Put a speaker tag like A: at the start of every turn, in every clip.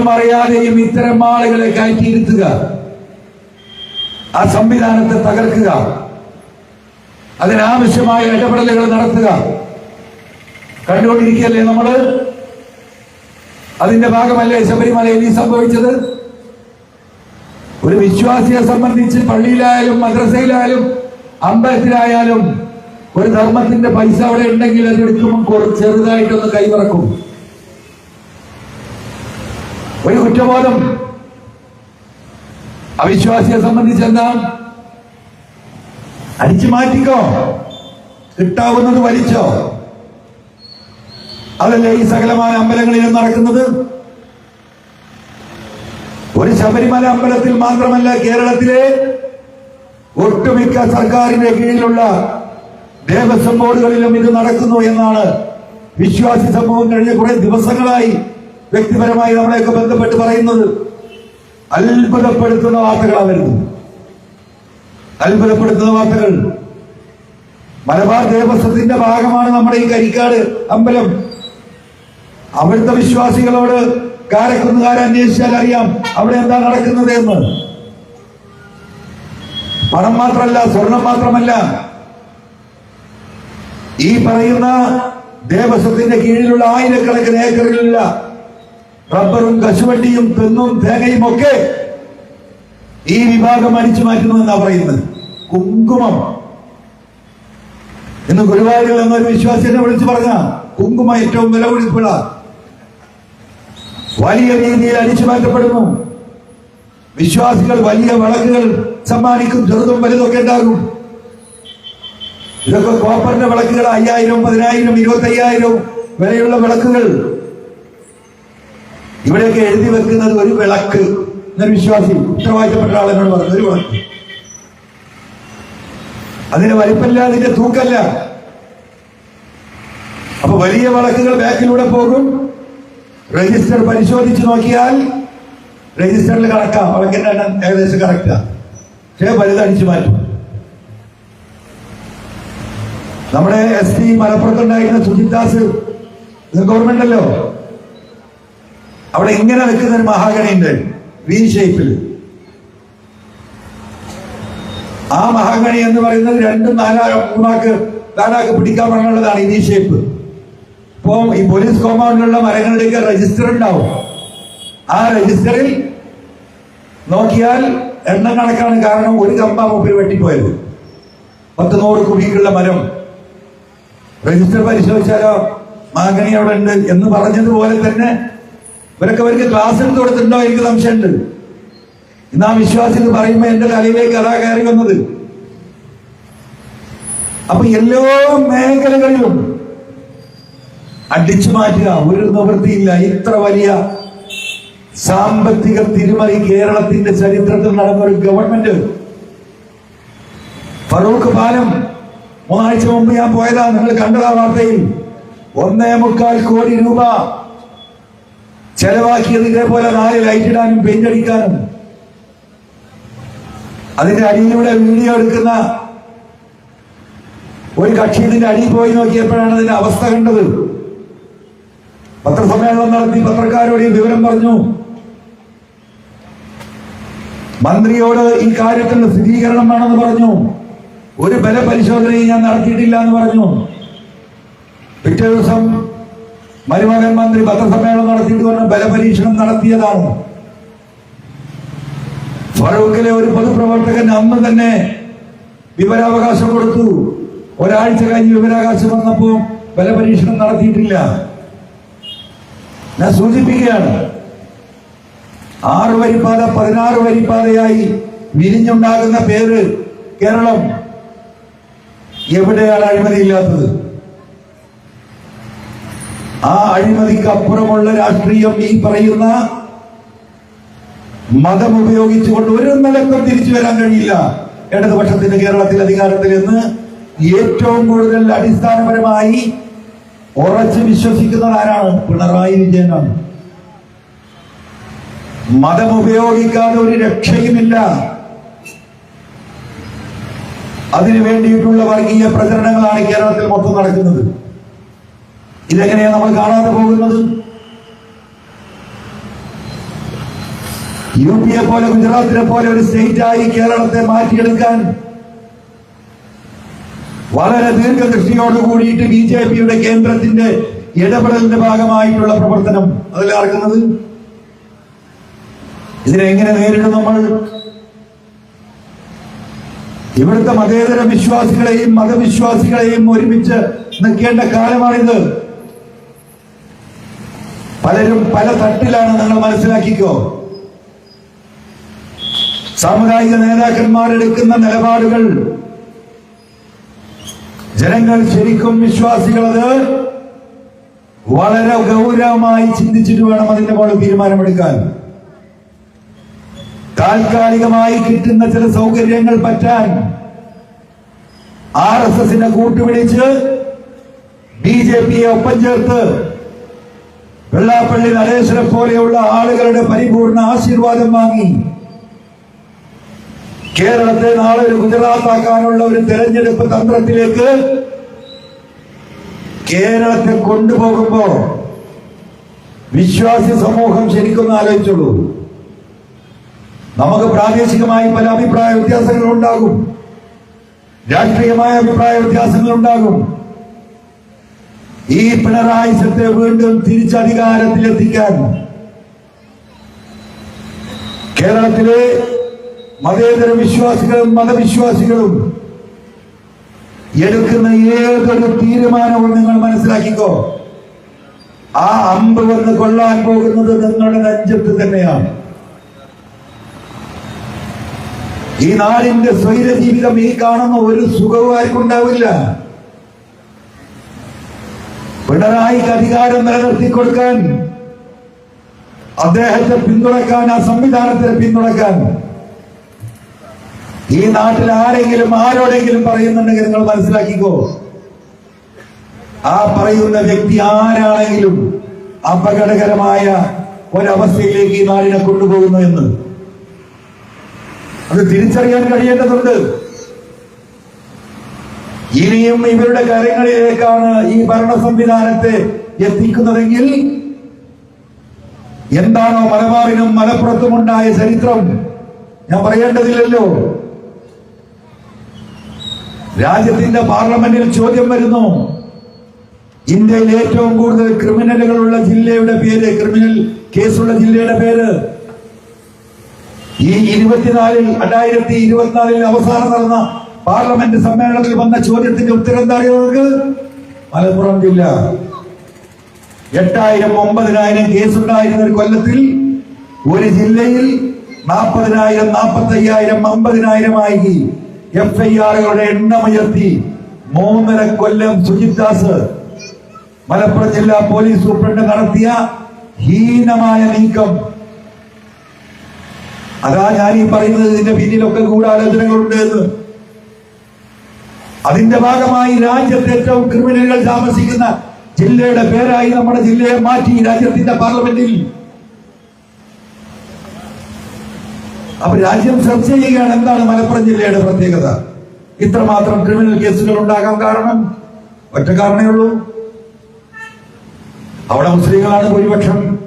A: അറിഞ്ഞും അറിയാതെയും ഇത്തരം ആളുകളെ കയറ്റിയിരുത്തുക. ആ സംവിധാനത്തെ തകർക്കുക. അതിനാവശ്യമായ ഇടപെടലുകൾ നടത്തുക. കണ്ടുകൊണ്ടിരിക്കുകയല്ലേ നമ്മൾ? അതിന്റെ ഭാഗമല്ലേ ശബരിമലയിൽ ഈ സംഭവിച്ചത്? ഒരു വിശ്വാസിയെ സംബന്ധിച്ച് പള്ളിയിലായാലും മദ്രസയിലായാലും അമ്പലത്തിലായാലും ഒരു ധർമ്മത്തിന്റെ പൈസ അവിടെ ഉണ്ടെങ്കിൽ അതെടുക്കുമ്പോൾ ചെറുതായിട്ടൊന്ന് കൈവിറക്കും. ഒരു കുറ്റബോധം. അവിശ്വാസിയെ സംബന്ധിച്ച് എന്താ അടിച്ചു മാറ്റിക്കോ. കിട്ടാവുന്നത് വലിച്ചോ. അതല്ലേ ഈ സകലമായ അമ്പലങ്ങളിലും നടക്കുന്നത്? ഒരു ശബരിമല അമ്പലത്തിൽ മാത്രമല്ല കേരളത്തിലെ ഒട്ടുമിക്ക സർക്കാരിന്റെ കീഴിലുള്ള ദേവസ്വം ബോർഡുകളിലും ഇത് നടക്കുന്നു എന്നാണ് വിശ്വാസി സമൂഹം കഴിഞ്ഞ കുറെ ദിവസങ്ങളായി വ്യക്തിപരമായി നമ്മളെയൊക്കെ ബന്ധപ്പെട്ട് പറയുന്നത് അത്ഭുതപ്പെടുത്തുന്ന വാർത്തകളാണ് വരുന്നത് അത്ഭുതപ്പെടുത്തുന്ന വാർത്തകൾ. മലബാർ ദേവസ്വത്തിന്റെ ഭാഗമാണ് നമ്മുടെ ഈ കരിക്കാട് അമ്പലം. അവിടുത്തെ വിശ്വാസികളോട് കാരക്കുന്നുകാരെ അന്വേഷിച്ചാൽ അറിയാം അവിടെ എന്താ നടക്കുന്നത് എന്ന്. പണം മാത്രമല്ല സ്വർണം മാത്രമല്ല. ഈ പറയുന്ന ദേവസ്വത്തിന്റെ കീഴിലുള്ള ആയിരക്കണക്കിന് ഏക്കറിലുള്ള റബ്ബറും കശുവണ്ടിയും തെങ്ങും തേങ്ങയും ഒക്കെ ഈ വിഭാഗം അടിച്ചു മാറ്റുന്നു എന്നാ പറയുന്നത്. കുങ്കുമം. ഇന്ന് ഗുരുവായൂരിൽ എന്നൊരു വിശ്വാസിനെ വിളിച്ചു പറഞ്ഞ കുങ്കുമം ഏറ്റവും വില പിടിപ്പുള്ള വലിയ രീതിയിൽ അടിച്ചു മാറ്റപ്പെടുന്നു. വിശ്വാസികൾ വലിയ വിളക്കുകൾ സമ്മാനിക്കും ചെറുതും വലുതൊക്കെ ഉണ്ടാകും. ഇതൊക്കെ കോപ്പറിന്റെ വിളക്കുകൾ അയ്യായിരം പതിനായിരം ഇരുപത്തി അയ്യായിരം വിലയുള്ള വിളക്കുകൾ. ഇവിടെയൊക്കെ എഴുതി വെക്കുന്നത് ഒരു വിളക്ക്. എന്നൊരു വിശ്വാസി ഉത്തരവാദിത്തപ്പെട്ട ആളെന്നോട് പറഞ്ഞു. ഒരു വിളക്ക്. അതിന് വലിപ്പല്ല അതിന്റെ തൂക്കല്ല. അപ്പൊ വലിയ വിളക്കുകൾ ബാക്കിലൂടെ പോകും. രജിസ്റ്റർ പരിശോധിച്ച് നോക്കിയാൽ രജിസ്റ്ററിൽ കണക്കാം. വിളക്കിന്റെ എണ്ണം ഏകദേശം കറക്റ്റാ. പക്ഷേ വലുതടിച്ചു മാറ്റും. നമ്മുടെ എസ് പി മലപ്പുറത്തുണ്ടായിരുന്ന സുജിത് ദാസ് ഗവൺമെന്റ് ഓർമ്മയുണ്ടല്ലോ അവിടെ ഇങ്ങനെ വെക്കുന്ന ഒരു മഹാഗണിയുണ്ട്. വി ഷേപ്പിൽ ആ മഹാഗണി എന്ന് പറയുന്നത് രണ്ടും നാലാ മൂന്നാക്ക് നാലാക്ക് പിടിക്കാൻ പാടുള്ളതാണ് വി ഷേപ്പ് ഇപ്പോ ഈ പോലീസ് കോമ്പൗണ്ടിലുള്ള മരങ്ങളുടെയൊക്കെ രജിസ്റ്റർ ഉണ്ടാവും. ആ രജിസ്റ്ററിൽ നോക്കിയാൽ എണ്ണം കണക്കാണ് കാരണം ഒരു കമ്പ മുമ്പിൽ വെട്ടിപ്പോയത്. പത്ത് നൂറ് കുടിക്കുള്ള മരം. രജിസ്റ്റർ പരിശോധിച്ചാലോ? മാഗണി അവിടെ ഉണ്ട് എന്ന് പറഞ്ഞതുപോലെ തന്നെ ഇവരൊക്കെ അവർക്ക് ക്ലാസ് എടുത്ത് കൊടുത്തിട്ടുണ്ടോ എനിക്ക് സംശയമുണ്ട്. ഇന്ന് ആ വിശ്വാസി എന്ന് പറയുമ്പോ എന്റെ തലയിലേക്ക് അതാ കയറി വന്നത്. അപ്പൊ എല്ലാ മേഖലകളിലും അടിച്ചു മാറ്റുക ഒരു നിവൃത്തിയില്ല. ഇത്ര വലിയ സാമ്പത്തിക തിരുമറി കേരളത്തിന്റെ ചരിത്രത്തിൽ നടന്ന ഒരു ഗവൺമെന്റ്. ഫറൂഖ് പാലം മൂന്നാഴ്ച മുമ്പ് ഞാൻ പോയതാ നിങ്ങൾ കണ്ടതാ വാർത്തയിൽ. ഒന്നേ മുക്കാൽ കോടി രൂപ ചെലവാക്കിയത് ഇതേപോലെ നാല് ലൈറ്റ് ഇടാനും പെയിന്റ് അടിക്കാനും. അതിന്റെ അടിയിലൂടെ വീഡിയോ എടുക്കുന്ന ഒരു കക്ഷി ഇതിന്റെ അടിയിൽ പോയി നോക്കിയപ്പോഴാണ് അതിന്റെ അവസ്ഥ കണ്ടത്. പത്രസമ്മേളനം നടത്തി പത്രക്കാരോട് ഈ വിവരം പറഞ്ഞു. മന്ത്രിയോട് ഈ കാര്യത്തിൽ സ്ഥിരീകരണം വേണമെന്ന് പറഞ്ഞു. ഒരു ബലപരിശോധനയും ഞാൻ നടത്തിയിട്ടില്ല എന്ന് പറഞ്ഞു. പിറ്റേ ദിവസം മരുമകൻ മന്ത്രി പത്രസമ്മേളനം നടത്തിയിട്ട് പറഞ്ഞ ബലപരീക്ഷണം നടത്തിയതാണ് ഫറൂഖിലെ ഒരു പൊതുപ്രവർത്തകൻ അന്ന് തന്നെ വിവരാവകാശം കൊടുത്തു. ഒരാഴ്ച കഴിഞ്ഞ് വിവരാവകാശം വന്നപ്പോ ബലപരീക്ഷണം നടത്തിയിട്ടില്ല. ഞാൻ സൂചിപ്പിക്കുകയാണ്. ആറ് വരിപ്പാത പതിനാറ് വരിപ്പാതയായി വിരിഞ്ഞുണ്ടാകുന്ന പേര് കേരളം. എവിടെയാണ് അഴിമതിയില്ലാത്തത് ആ അഴിമതിക്ക് അപ്പുറമുള്ള രാഷ്ട്രീയം ഈ പറയുന്ന മതം ഉപയോഗിച്ചുകൊണ്ട് ഒരു നിലക്കും തിരിച്ചു വരാൻ കഴിയില്ല. ഇടതുപക്ഷത്തിന്റെ കേരളത്തിൽ അധികാരത്തിൽ എന്ന് ഏറ്റവും കൂടുതൽ അടിസ്ഥാനപരമായി ഉറച്ചു വിശ്വസിക്കുന്നത് ആരാണ്? പിണറായി വിജയനാണ്. മതം ഉപയോഗിക്കാതെ ഒരു രക്ഷയുമില്ല. അതിനു വേണ്ടിയിട്ടുള്ള വർഗീയ പ്രചരണങ്ങളാണ് കേരളത്തിൽ മൊത്തം നടക്കുന്നത്. ഇതെങ്ങനെയാണ് നമ്മൾ കാണാതെ പോകുന്നത്? യു പിയെ പോലെ ഗുജറാത്തിനെ പോലെ ഒരു സ്റ്റേറ്റായി കേരളത്തെ മാറ്റിയെടുക്കാൻ വളരെ ദീർഘദൃഷ്ടിയോട് കൂടിയിട്ട് ബി ജെ പിയുടെ കേന്ദ്രത്തിന്റെ ഇടപെടലിന്റെ ഭാഗമായിട്ടുള്ള പ്രവർത്തനം അതിൽ നടക്കുന്നത് ഇതിനെ എങ്ങനെ നേരിടും നമ്മൾ? ഇവിടുത്തെ മതേതര വിശ്വാസികളെയും മതവിശ്വാസികളെയും ഒരുമിച്ച് നിൽക്കേണ്ട കാലമാണിത്. പലരും പല തട്ടിലാണ് നിങ്ങൾ മനസ്സിലാക്കിക്കോ. സാമുദായിക നേതാക്കന്മാരെടുക്കുന്ന നിലപാടുകൾ. ജനങ്ങൾ ശരിക്കും വിശ്വാസികളത് വളരെ ഗൗരവമായി ചിന്തിച്ചിട്ട് വേണം അതിന്റെ പോലെ തീരുമാനമെടുക്കാൻ. താൽക്കാലികമായി കിട്ടുന്ന ചില സൗകര്യങ്ങൾ പറ്റാൻ ആർ എസ് എസിനെ കൂട്ടുപിടിച്ച് ബി ജെ പിയെ ഒപ്പം ചേർത്ത് വെള്ളാപ്പള്ളി നടേശനെ പോലെയുള്ള ആളുകളുടെ പരിപൂർണ ആശീർവാദം വാങ്ങി. കേരളത്തെ നാളെ ഒരു ഗുജറാത്താക്കാനുള്ള ഒരു തെരഞ്ഞെടുപ്പ് തന്ത്രത്തിലേക്ക് കേരളത്തെ കൊണ്ടുപോകുമ്പോ വിശ്വാസി സമൂഹം ശരിക്കൊന്ന് ആലോചിച്ചുള്ളൂ നമുക്ക് പ്രാദേശികമായി പല അഭിപ്രായ വ്യത്യാസങ്ങളുണ്ടാകും രാഷ്ട്രീയമായ അഭിപ്രായ വ്യത്യാസങ്ങൾ ഉണ്ടാകും. ഈ പിണറായി സത്തെ വീണ്ടും തിരിച്ചധികാരത്തിലെത്തിക്കാൻ കേരളത്തിലെ മതേതര വിശ്വാസികളും മതവിശ്വാസികളും എടുക്കുന്ന ഏതൊരു തീരുമാനവും നിങ്ങൾ മനസ്സിലാക്കിക്കോ? ആ അമ്പ് വന്ന് കൊള്ളാൻ പോകുന്നത് നിങ്ങളുടെ നെഞ്ചത്ത് തന്നെയാണ്. ഈ നാടിന്റെ സ്വൈര ജീവിതം ഈ കാണുന്ന ഒരു സുഖവും ആർക്കും ഉണ്ടാവില്ല പിണറായിക്ക് അധികാരം നിലനിർത്തി കൊടുക്കാൻ അദ്ദേഹത്തെ പിന്തുണക്കാൻ ആ സംവിധാനത്തെ പിന്തുണക്കാൻ ഈ നാട്ടിൽ ആരെങ്കിലും ആരോടെങ്കിലും പറയുന്നുണ്ടെങ്കിൽ നിങ്ങൾ മനസ്സിലാക്കിക്കോ. ആ പറയുന്ന വ്യക്തി ആരാണെങ്കിലും അപകടകരമായ ഒരവസ്ഥയിലേക്ക് ഈ നാടിനെ കൊണ്ടുപോകുന്നു എന്ന്. അത് തിരിച്ചറിയാൻ കഴിയേണ്ടതുണ്ട്. ഇനിയും ഇവരുടെ കരങ്ങളിലേക്കാണ് ഈ ഭരണ സംവിധാനത്തെ എത്തിക്കുന്നതെങ്കിൽ എന്താണോ മലബാറിനും മലപ്പുറത്തും ഉണ്ടായ ചരിത്രം? ഞാൻ പറയേണ്ടതില്ലല്ലോ. രാജ്യത്തിന്റെ പാർലമെന്റിൽ ചോദ്യം വരുന്നു. ഇന്ത്യയിൽ ഏറ്റവും കൂടുതൽ ക്രിമിനലുകളുള്ള ജില്ലയുടെ പേര് ക്രിമിനൽ കേസുള്ള ജില്ലയുടെ പേര്. ഈ ഇരുപത്തിനാലിൽ രണ്ടായിരത്തി ഇരുപത്തിനാലിൽ അവസാനം നടന്ന പാർലമെന്റ് സമ്മേളനത്തിൽ വന്ന ചോദ്യത്തിന്റെ ഉത്തരം എന്താ അറിയുന്നത് മലപ്പുറം ജില്ല. എട്ടായിരം ഒമ്പതിനായിരം കേസുണ്ടായിരുന്ന ഒരു കൊല്ലത്തിൽ ഒരു ജില്ലയിൽ നാൽപ്പതിനായിരം നാൽപ്പത്തി അയ്യായിരം അമ്പതിനായിരമായി എഫ് ഐ ആറുകളുടെ എണ്ണമുയർത്തി മൂന്നര കൊല്ലം സുജിത് ദാസ് മലപ്പുറം ജില്ലാ പോലീസ് സൂപ്രണ്ട് നടത്തിയ ഹീനമായ നീക്കം. അതാ ഞാൻ ഈ പറയുന്നത് ഇതിന്റെ പിന്നിലൊക്കെ ഗൂഢാലോചനകളുണ്ട് എന്ന്. അതിന്റെ ഭാഗമായി രാജ്യത്ത് ഏറ്റവും ക്രിമിനലുകൾ താമസിക്കുന്ന ജില്ലയുടെ പേരായി നമ്മുടെ ജില്ലയെ മാറ്റി രാജ്യത്തിന്റെ പാർലമെന്റിൽ. അപ്പൊ രാജ്യം ചർച്ച ചെയ്യുകയാണ് എന്താണ് മലപ്പുറം ജില്ലയുടെ പ്രത്യേകത? ഇത്രമാത്രം ക്രിമിനൽ കേസുകൾ ഉണ്ടാകാൻ കാരണം? ഒറ്റ കാരണമേ ഉള്ളൂ. അവിടെ മുസ്ലിങ്ങളാണ് ഭൂരിപക്ഷം.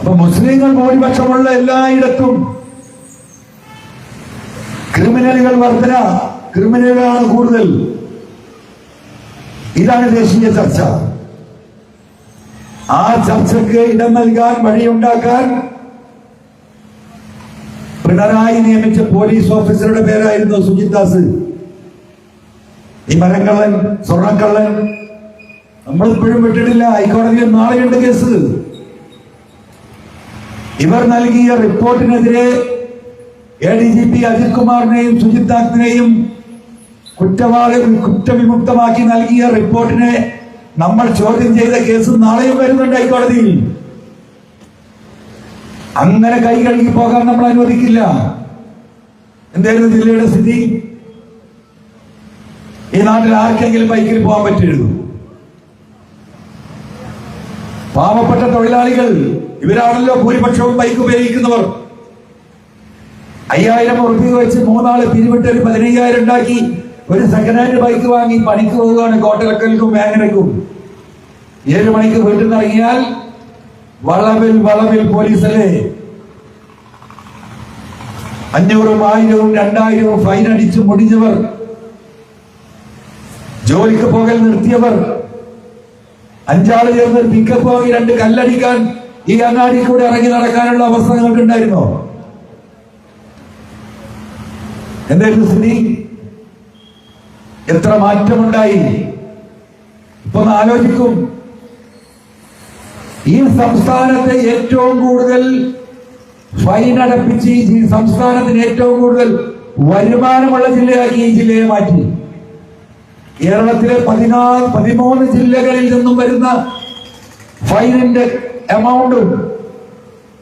A: അപ്പൊ മുസ്ലിങ്ങൾ ഭൂരിപക്ഷമുള്ള എല്ലായിടത്തും ക്രിമിനലുകൾ വർധന. ക്രിമിനലുകളാണ് കൂടുതൽ. ഇതാണ് ദേശീയ ചർച്ച. ആ ചർച്ചയ്ക്ക് ഇടം നൽകാൻ വഴിയുണ്ടാക്കാൻ പിണറായി നിയമിച്ച പോലീസ് ഓഫീസറുടെ പേരായിരുന്നു സുജിത് ദാസ്. ഈ മരക്കള്ളൻ സ്വർണക്കള്ളൻ നമ്മൾ ഇപ്പോഴും വിട്ടിട്ടില്ല. ഹൈക്കോടതിയിൽ നാളെയുണ്ട് കേസ്. ഇവർ നൽകിയ റിപ്പോർട്ടിനെതിരെ A D G P Ajith കുമാറിനെയും Sujith ദാസിനെയും കുറ്റവാളി കുറ്റവിമുക്തമാക്കി നൽകിയ റിപ്പോർട്ടിനെ നമ്മൾ ചോദ്യം ചെയ്ത കേസ് നാളെയും വരുന്നുണ്ട് ഹൈക്കോടതിയിൽ. അങ്ങനെ കൈ കഴുകി പോകാൻ നമ്മൾ അനുവദിക്കില്ല. എന്തായിരുന്നു ജില്ലയുടെ സ്ഥിതി? ഈ നാട്ടിൽ ആർക്കെങ്കിലും ബൈക്കിൽ പോകാൻ പറ്റിയിരുന്നു പാവപ്പെട്ട തൊഴിലാളികൾ ഇവരാണല്ലോ ഭൂരിപക്ഷവും ബൈക്ക് ഉപയോഗിക്കുന്നവർ. അയ്യായിരം ഉറുപ്പിക വെച്ച് മൂന്നാൾ പിരിവിട്ട് ഒരു പതിനയ്യായിരം ഉണ്ടാക്കി. ഒരു സെക്കൻഡ് ഹാൻഡ് ബൈക്ക് വാങ്ങി പണിക്ക് പോവുകയാണ് കോട്ടലക്കൽക്കും വേങ്ങനക്കും ഏഴ് മണിക്ക് വീട്ടിൽ നിന്ന് ഇറങ്ങിയാൽ വളവിൽ വളവിൽ പോലീസല്ലേ അഞ്ഞൂറും ആയിരവും രണ്ടായിരവും ഫൈൻ അടിച്ച് മുടിഞ്ഞവർ ജോലിക്ക് പോകൽ നിർത്തിയവർ അഞ്ചാറ് ചേർന്ന് പിക്കപ്പ് വാങ്ങി രണ്ട് കല്ലടിക്കാൻ ഈ അങ്ങാടി കൂടെ ഇറങ്ങി നടക്കാനുള്ള അവസരങ്ങൾക്കുണ്ടായിരുന്നോ എന്തായിരുന്നു സ്ഥിതി? എത്ര മാറ്റമുണ്ടായി? ഇപ്പൊ ആലോചിക്കും. ഈ സംസ്ഥാനത്തെ ഏറ്റവും കൂടുതൽ ഫൈൻ അടപ്പിച്ച് ഈ സംസ്ഥാനത്തിന് ഏറ്റവും കൂടുതൽ വരുമാനമുള്ള ജില്ലയാക്കി ഈ ജില്ലയെ മാറ്റി. കേരളത്തിലെ പതിനാല് പതിമൂന്ന് ജില്ലകളിൽ നിന്നും വരുന്ന ഫൈനിന്റെ എമൗണ്ടും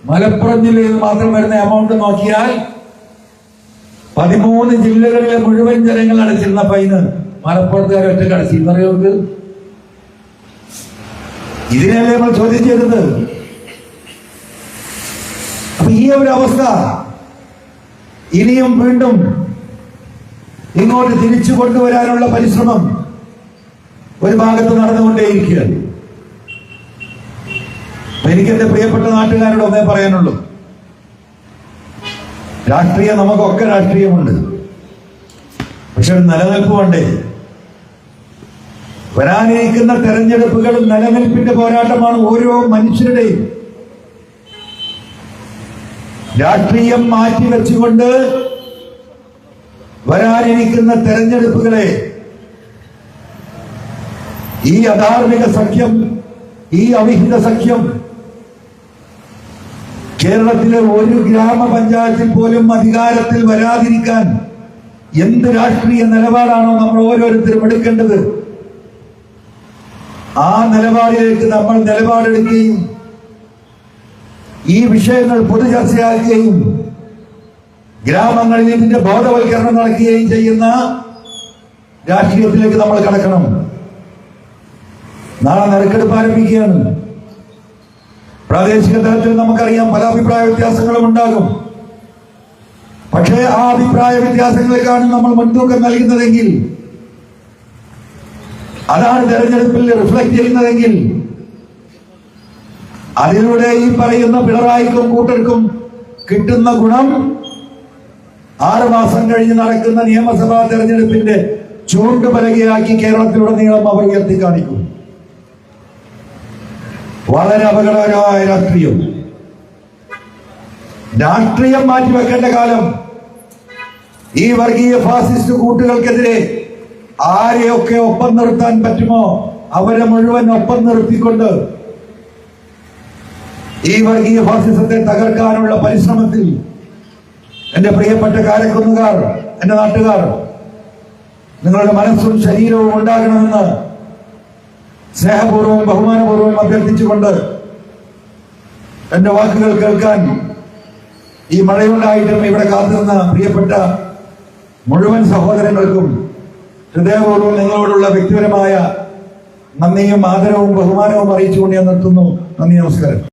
A: മലപ്പുറം ജില്ലയിൽ മാത്രം വരുന്ന എമൗണ്ട് നോക്കിയാൽ പതിമൂന്ന് ജില്ലകളിലെ മുഴുവൻ ജനങ്ങൾ അടച്ചിരുന്ന ഫൈന് മലപ്പുറത്തുകാർ ഒറ്റ കടച്ചി പറയുന്നത് ഇതിനല്ലേ നമ്മൾ ചോദ്യം ചെയ്തത്? അപ്പൊ ഈ ഒരു അവസ്ഥ ഇനിയും വീണ്ടും ഇങ്ങോട്ട് തിരിച്ചു കൊണ്ടുവരാനുള്ള പരിശ്രമം ഒരു ഭാഗത്ത് നടന്നുകൊണ്ടേയിരിക്കുകയാണ്. അപ്പൊ എനിക്ക് എന്റെ പ്രിയപ്പെട്ട നാട്ടുകാരോട് ഒന്നേ പറയാനുള്ളൂ. രാഷ്ട്രീയം നമുക്കൊക്കെ രാഷ്ട്രീയമുണ്ട്. പക്ഷെ ഒരു നിലനിൽപ്പ് വേണ്ടേ വരാനിരിക്കുന്ന തെരഞ്ഞെടുപ്പുകളും നിലനിൽപ്പിന്റെ പോരാട്ടമാണ് ഓരോ മനുഷ്യരുടെയും. രാഷ്ട്രീയം മാറ്റി വെച്ചുകൊണ്ട് വരാനിരിക്കുന്ന തെരഞ്ഞെടുപ്പുകളെ ഈ അധാർമിക സഖ്യം ഈ അവിഹിത സഖ്യം കേരളത്തിലെ ഒരു ഗ്രാമപഞ്ചായത്തിൽ പോലും അധികാരത്തിൽ വരാതിരിക്കാൻ എന്ത് രാഷ്ട്രീയ നിലപാടാണോ നമ്മൾ ഓരോരുത്തരും എടുക്കേണ്ടത്? ആ നിലപാടിലേക്ക് നമ്മൾ നിലപാടെടുക്കുകയും ഈ വിഷയങ്ങൾ പൊതുചർച്ചയാക്കുകയും ഗ്രാമങ്ങളിൽ ഇതിന്റെ ബോധവൽക്കരണം നടക്കുകയും ചെയ്യുന്ന രാഷ്ട്രീയത്തിലേക്ക് നമ്മൾ കടക്കണം. നാളെ നറുക്കെടുപ്പ് ആരംഭിക്കുകയാണ്. പ്രാദേശിക തലത്തിൽ നമുക്കറിയാം പല അഭിപ്രായ വ്യത്യാസങ്ങളും ഉണ്ടാകും. പക്ഷേ ആ അഭിപ്രായ വ്യത്യാസങ്ങളെക്കാണ് നമ്മൾ മുൻതൂക്കം നൽകുന്നതെങ്കിൽ അതാണ് തെരഞ്ഞെടുപ്പിൽ റിഫ്ലക്ട് ചെയ്യുന്നതെങ്കിൽ അതിലൂടെ ഈ പറയുന്ന പിണറായിക്കും കൂട്ടർക്കും കിട്ടുന്ന ഗുണം ആറുമാസം കഴിഞ്ഞ് നടക്കുന്ന നിയമസഭാ തെരഞ്ഞെടുപ്പിന്റെ ചൂണ്ടുപലകയാക്കി കേരളത്തിലുടനീളം അവർ ഉയർത്തി കാണിക്കും വളരെ അപകടകരമായ രാഷ്ട്രീയം. രാഷ്ട്രീയം മാറ്റിവെക്കേണ്ട കാലം. ഈ വർഗീയ ഫാസിസ്റ്റ് കൂട്ടുകൾക്കെതിരെ ആരെയൊക്കെ ഒപ്പം നിർത്താൻ പറ്റുമോ? അവരെ മുഴുവൻ ഒപ്പം നിർത്തിക്കൊണ്ട് ഈ വർഗീയ ഫാസിസത്തെ തകർക്കാനുള്ള പരിശ്രമത്തിൽ എന്റെ പ്രിയപ്പെട്ട കാരക്കുന്നുകാർ എന്റെ നാട്ടുകാർ നിങ്ങളുടെ മനസ്സും ശരീരവും ഉണ്ടാകണമെന്ന് സ്നേഹപൂർവം ബഹുമാനപൂർവം അഭ്യർത്ഥിച്ചുകൊണ്ട് എന്റെ വാക്കുകൾ കേൾക്കാൻ ഈ മഴയുണ്ടായിട്ടും ഇവിടെ കാത്തുനിന്ന പ്രിയപ്പെട്ട മുഴുവൻ സഹോദരങ്ങൾക്കും ഹൃദയപൂർവം നിങ്ങളോടുള്ള വ്യക്തിപരമായ നന്ദിയും ആദരവും ബഹുമാനവും അറിയിച്ചുകൊണ്ട് ഞാൻ നിർത്തുന്നു. നന്ദി നമസ്കാരം.